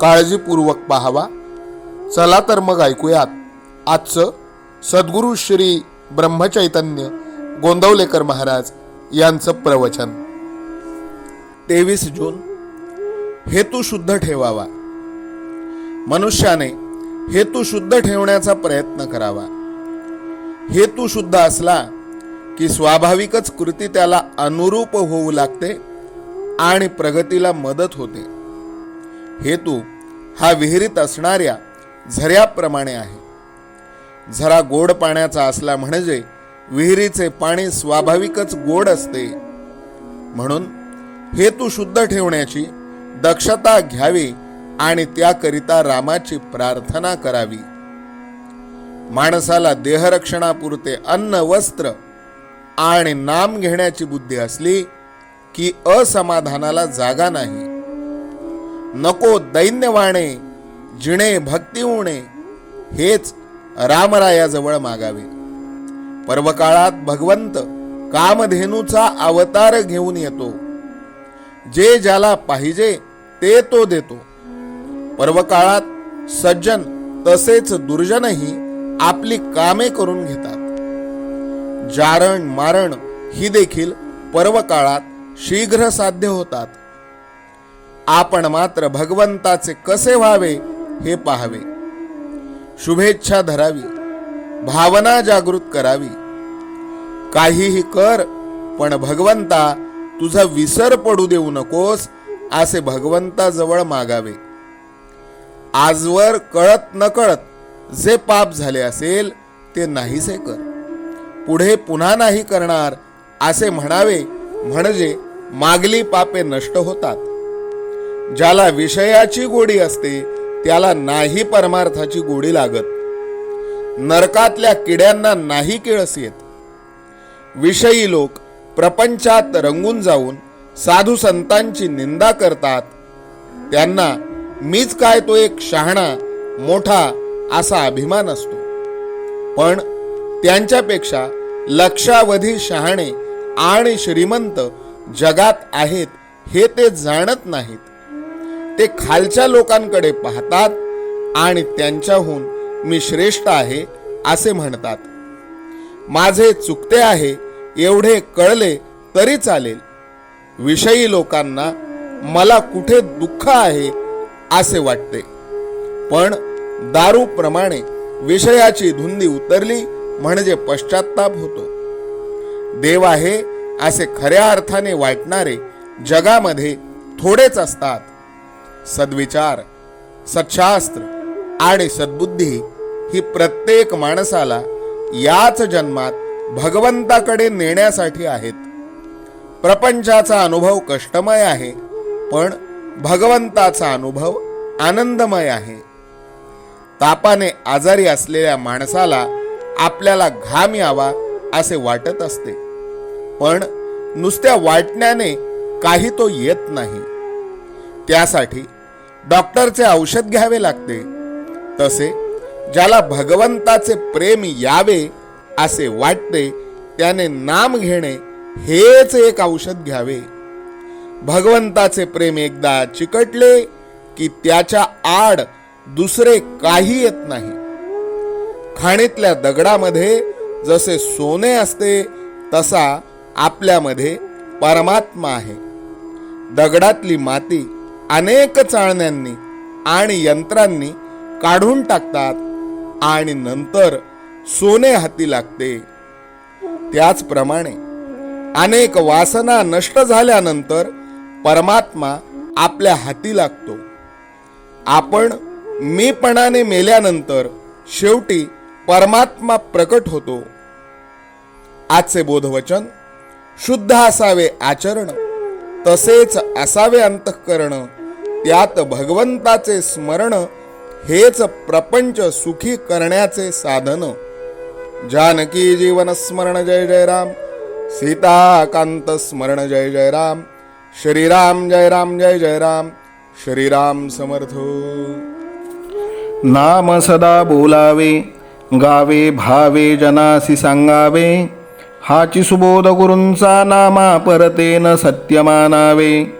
काळजीपूर्वक पाहावा. चला तर मग ऐकूयात. आजचं सद्गुरू श्री ब्रह्मचैतन्य गोंदवलेकर महाराज यांचं प्रवचन. तेवीस जून हेतू शुद्ध ठेवावा. मनुष्याने हेतू शुद्ध ठेवण्याचा प्रयत्न करावा. हेतू शुद्ध असला की स्वाभाविकच कृती त्याला अनुरूप होऊ लागते आणि प्रगतीला मदत होते. हेतू हा विहिरीत असणाऱ्या झऱ्याप्रमाणे आहे. झरा गोड पाण्याचा असला म्हणजे विहिरीचे पाणी स्वाभाविकच गोड असते. म्हणून हेतू शुद्ध ठेवण्याची दक्षता घ्यावी आणि त्याकरिता रामाची प्रार्थना करावी. माणसाला देहरक्षणापुरते अन्न वस्त्र आणि नाम घेण्याची बुद्धी असली की असमाधानाला जागा नाही. नको दैन्यवाणे जिणे भक्ती होणे हेच रामरायाजवळ मागावे. पर्वकाळात भगवंत कामधेनूचा अवतार घेऊन येतो. जे ज्याला पाहिजे ते तो देतो. पर्वकाळात सज्जन तसेच दुर्जनही आपली कामे करून घेतात. जारण मारण ही देखील पर्वकाळात शीघ्र साध्य होतात. आपण मात्र भगवंताचे कसे व्हावे हे पाहावे. शुभेच्छा धरावी. भावना जागृत करावी. काहीही कर पण भगवंता तुझा विसर पडू देऊ नकोस असे भगवंताजवळ मागावे. आजवर कळत न कळत जे पाप झाले असेल ते नाहीसे कर. पुढे पुन्हा नाही करणार असे म्हणावे म्हणजे मागली पापे नष्ट होतात. ज्याला विषयाची गोडी असते त्याला नाही परमार्थाची गोडी लागत. नरकातल्या किड्यांना नाही केळस येत. विषयी लोक प्रपंचात रंगून जाऊन साधू संतांची निंदा करतात. त्यांना मीच काय तो एक शहाणा मोठा असा अभिमान असतो. पण त्यांच्यापेक्षा लक्षावधी शहाणे आणि श्रीमंत जगात आहेत हे ते जाणत नाहीत. ते खालच्या लोकांकडे पाहतात आणि त्यांच्याहून मी श्रेष्ठ आहे असे म्हणतात. माझे चुकते आहे एवढे कळले तरी चालेल. विषयी लोकांना मला कुठे दुःख आहे असे वाटते. पण दारूप्रमाणे विषयाची धुंदी उतरली म्हणजे पश्चाताप होतो. देव आहे असे खऱ्या अर्थाने वाटणारे जगामध्ये थोडेच असतात. सद्विचार सत्शास्त्र आणि सद्बुद्धी ही प्रत्येक माणसाला याच जन्मात भगवंताकडे नेण्यासाठी आहेत. प्रपंचाचा अनुभव कष्टमय आहे पण भगवंताचा अनुभव आनंदमय आहे. तापाने आजारी असलेल्या माणसाला आपल्याला घाम यावा असे वाटत असते पण नुसत्या वाटण्याने काही तो येत नाही. त्यासाठी डॉक्टरचे औषध घ्यावे लागते. तसे ज्याला भगवंताचे प्रेम यावे असे वाटते त्याने नाम घेणे हेच एक औषध घ्यावे. भगवंताचे प्रेम एकदा चिकटले की त्याच्या आड दुसरे काही येत नाही. खाणीतल्या दगडामध्ये जसे सोने असते तसा आपल्यामध्ये परमात्मा आहे. दगडातली माती अनेक चाळण्यांनी आणि यंत्रांनी काढून टाकतात आणि नंतर सोने हाती लागते. त्याचप्रमाणे अनेक वासना नष्ट झाल्यानंतर परमात्मा आपल्या हाती लागतो. आपण मीपणाने मेल्यानंतर शेवटी परमात्मा प्रकट होतो. आजचे बोधवचन शुद्ध असावे आचरण तसेच असावे अंतःकरण त्यात भगवंताचे स्मरण हेच प्रपंच सुखी करण्याचे साधन. जानकी जीवन स्मरण जय जय राम. सीताकांत स्मरण जय जय राम. श्रीराम जय राम जय जय राम. श्रीराम समर्थ. नाम सदा बोलावे गावे भावे जनासी सांगावे. हाची सुबोध गुरूंचा नामा परतेन सत्य मानावे